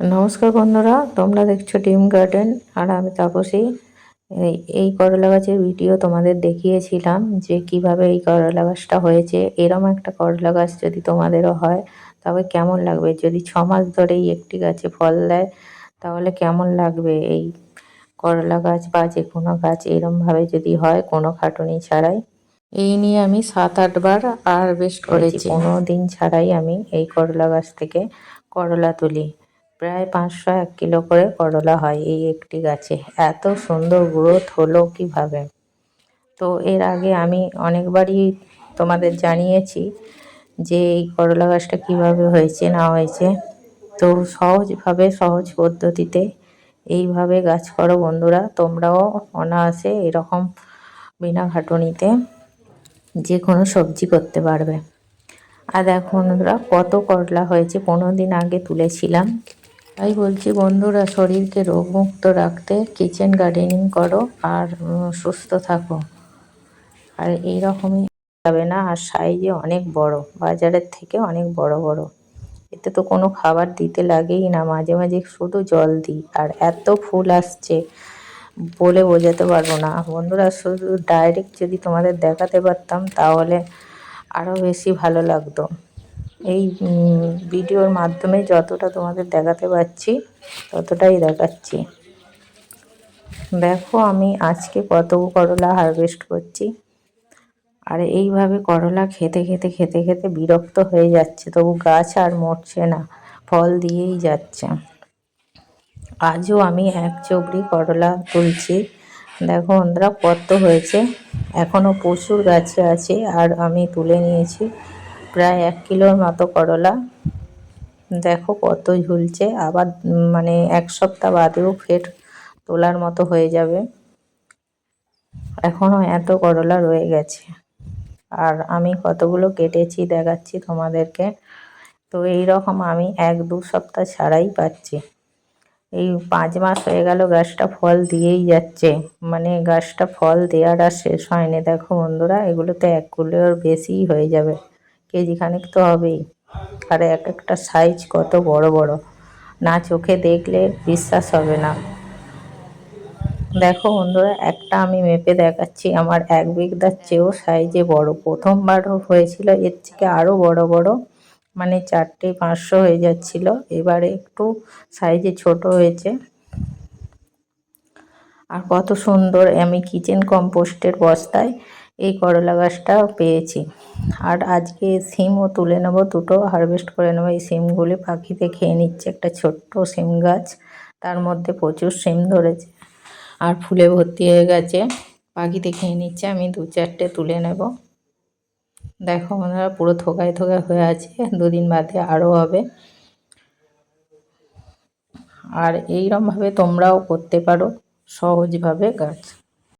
নমস্কার বন্ধুরা তোমরা দেখছ ডিম গার্ডেন আর আমি তাপসী। এই করলা গাছের ভিডিও তোমাদের দেখিয়েছিলাম যে কীভাবে এই করলা গাছটা হয়েছে। এরম একটা করলা গাছ যদি তোমাদেরও হয় তবে কেমন লাগবে? যদি ছ মাস ধরেই একটি গাছে ফল দেয় তাহলে কেমন লাগবে? এই করলা গাছ বা যে কোনো গাছ এরমভাবে যদি হয় কোনো খাটুনি ছাড়াই। এই নিয়ে আমি সাত আটবার আর হারভেস্ট করেছি। কোনো দিন ছাড়াই আমি এই করলা গাছ থেকে করলা তুলি। প্রায় পাঁচশো এক কিলো করে করলা হয় এই একটি গাছে। এত সুন্দর গ্রোথ হলো কীভাবে? তো এর আগে আমি অনেকবারই তোমাদের জানিয়েছি যে এই করলা গাছটা কীভাবে হয়েছে, না হয়েছে। তো সহজভাবে, সহজ পদ্ধতিতে এইভাবে গাছ করো বন্ধুরা। তোমরাও অনায়াসে এরকম বিনা খাটুনিতে যে কোনো সবজি করতে পারবে। আর দেখো বন্ধুরা, কত করলা হয়েছে। পনেরো দিন আগে তুলেছিলাম। তাই বলছি, বন্ধুরা, শরীরকে রোগমুক্ত রাখতে কিচেন গার্ডেনিং করো আর সুস্থ থাকো। আর এই রকমই যাবে না, আর সাইজে অনেক বড়, বাজারের থেকে অনেক বড় বড়। এতে তো কোনো খাবার দিতে লাগেই না, মাঝে মাঝে শুধু জল দিই, আর এত ফুল আসছে বলে বোঝাতে পারব না। বন্ধুরা, শুধু ডাইরেক্ট যদি তোমাদের দেখাতে পারতাম, তাহলে আরও বেশি ভালো লাগতো। এই ভিডিওর মাধ্যমে যতটা তোমাদের দেখাতে পারছি, ততটাই দেখাচ্ছি। দেখো, আমি আজকে কত করলা হারভেস্ট করছি। আর এইভাবে করলা খেতে খেতে খেতে খেতে বিরক্ত হয়ে যাচ্ছে। তবু গাছ আর মরছে না, ফল দিয়েই যাচ্ছে। আজও আমি এক চবড়ি করলা তুলছি। দেখো বন্ধুরা, কত হয়েছে। এখনও প্রচুর গাছে আছে, আর আমি তুলে নিয়েছি। প্রায় এক কিলোর মতো করলা। দেখো কত ঝুলছে। আবার মানে এক সপ্তাহ বাদেও ফের তোলার মতো হয়ে যাবে। এখনও এত করলা রয়ে গেছে। আর আমি কতগুলো কেটেছি দেখাচ্ছি তোমাদেরকে। তো এই রকম আমি এক দু সপ্তাহ ছাড়াই পাচ্ছি। এই পাঁচ মাস হয়ে গেল গাছটা ফল দিয়েই যাচ্ছে। মানে গাছটা ফল দেওয়ার আর শেষ হয়নি। দেখো বন্ধুরা, এগুলোতে এক কিলোর বেশিই হয়ে যাবে। কেজি খানিক তো হবেই। আর এক একটা সাইজ কত বড় বড়। না চোখে দেখলে বিশ্বাস হবে না। দেখো বন্ধুরা, একটা আমি মেপে দেখাচ্ছি। আমার এক বিঘদার চেয়েও সাইজে বড়। প্রথমবার হয়েছিল, এর থেকে আরও বড় বড়। মানে চারটে পাঁচশো হয়ে যাচ্ছিল। এবারে একটু সাইজে ছোট হয়েছে। আর কত সুন্দর, আমি কিচেন কম্পোস্টের বস্তায় এই করলা গাছটা পেয়েছি। আর আজকে সিমও তুলে নেব, দুটো হারভেস্ট করে নেব। এই সিমগুলি পাখিতে খেয়ে নিচ্ছে একটা ছোট্ট সিম গাছ, তার মধ্যে প্রচুর সিম ধরেছে। আর ফুলে ভর্তি হয়ে গেছে, পাখিতে খেয়ে নিচ্ছে। আমি দু চারটে তুলে নেব। দেখো ওনারা পুরো থোকায় থোকায় হয়ে আছে, দুদিন বাদে আরও হবে। আর এইরমভাবে তোমরাও করতে পারো সহজভাবে গাছ।